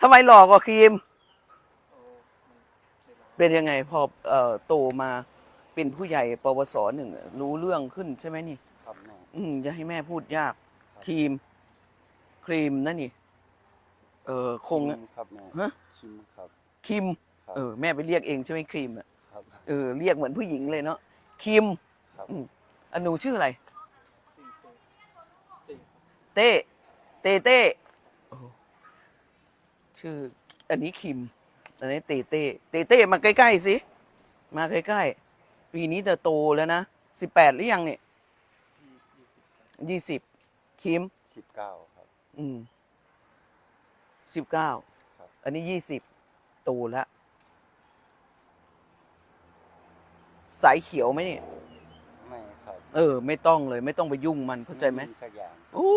ทำไมหลอกกว่าครีม เป็นยังไงพอเอ่อโตมาเป็นผู้ใหญ่ปวสหนึ่งรู้เรื่องขึ้นใช่ไหมนี่ ครับแม่อืมอย่าให้แม่พูดยาก ครีม ครีมนั่นนี่ เออคงชิมครับแม่ฮะ ชิมครับครีมครับ เออ แม่ไปเรียกเองใช่ไหมครีมอะครับ เออเรียกเหมือนผู้หญิงเลยเนาะครีมครับ อืมอันหนูชื่ออะไร เต้เต้เต้โอ้ ชื่อ อันนี้คิม อันนี้เต้เต้เต้เต้มาใกล้ๆสิ มาใกล้ๆ ปีนี้จะโตแล้วนะสิบแปดหรือยังเนี่ยยี่สิบคิมสิบเก้าครับ อืมสิบเก้าครับอันนี้ยี่สิบโตแล้วสายเขียวไหมเนี่ย ไม่ครับ เออ ไม่ต้องเลย ไม่ต้องไปยุ่งมันเข้าใจไหมสักอย่างโอ้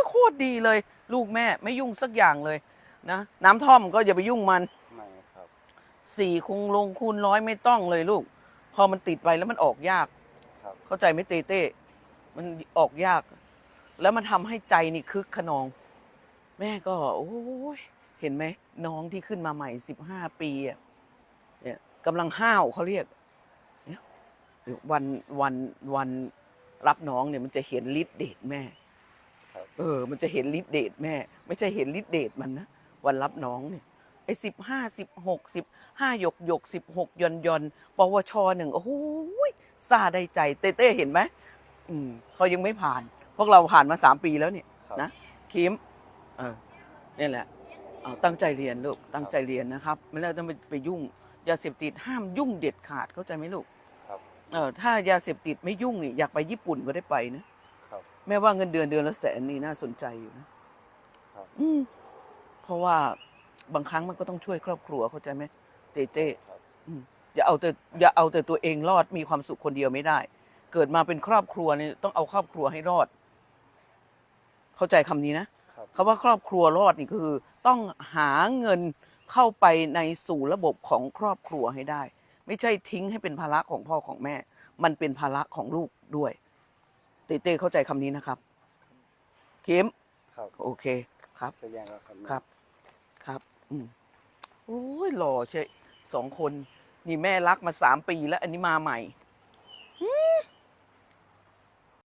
ยโคตรดีเลย ลูกแม่ ไม่ยุ่งสักอย่างเลย นะน้ำท่อมก็อย่าไปยุ่งมันไม่ครับสี่คูณลงคูณร้อยไม่ต้องเลยลูก พอมันติดไปแล้วมันออกยาก ครับเข้าใจไหมเต้เต้มันออกยาก แล้วมันทำให้ใจนี่คึกขนอง แม่ก็ โอ้ยเห็นไหมน้องที่ขึ้นมาใหม่สิบห้าปีอะเนี่ยกำลังห้าวเขาเรียกเนี่ยวันวันวันรับน้องเนี่ยมันจะเห็นฤทธิ์เดชแม่ ครับ เออ มันจะเห็นฤทธิ์เดชแม่ ไม่ใช่เห็นฤทธิ์เดชมันนะ วันรับน้องเนี่ยไอ้สิบห้าสิบหกสิบห้าหยกหยกสิบหกยอนยอนปวชหนึ่งโอ้โหยซาได้ใจเต้เต้เห็นไหมอืมเขายังไม่ผ่าน พวกเราผ่านมาสามปีแล้วเนี่ยครับนะคิมเออนี่แหละเอาตั้งใจเรียนลูกตั้งใจเรียนนะครับ ไม่แล้วต้องไปไปยุ่งยาเสพติดห้ามยุ่งเด็ดขาดเข้าใจไหมลูกครับเออถ้ายาเสพติดไม่ยุ่งนี่อยากไปญี่ปุ่นก็ได้ไปนะครับแม่ว่าเงินเดือนเดือนละแสนนี่น่าสนใจอยู่นะครับอืม เพราะว่าบางครั้งมันก็ต้องช่วยครอบครัวเข้าใจไหมเต้เต้ครับอืมอย่าเอาแต่อย่าเอาแต่ตัวเองรอดมีความสุขคนเดียวไม่ได้ เกิดมาเป็นครอบครัวนี่ต้องเอาครอบครัวให้รอด เข้าใจคำนี้นะครับคำว่าครอบครัวรอดนี่ก็คือ ต้องหาเงินเข้าไปในสู่ระบบของครอบครัวให้ได้ ไม่ใช่ทิ้งให้เป็นภาระของพ่อของแม่ มันเป็นภาระของลูกด้วย เต้เต้เข้าใจคำนี้นะครับคิมครับโอเคครับสักอย่างแล้วครับแม่ครับ ครับ อืมโอ้ยหล่อเชยสองคน นี่แม่รักมาสามปีแล้ว อันนี้มาใหม่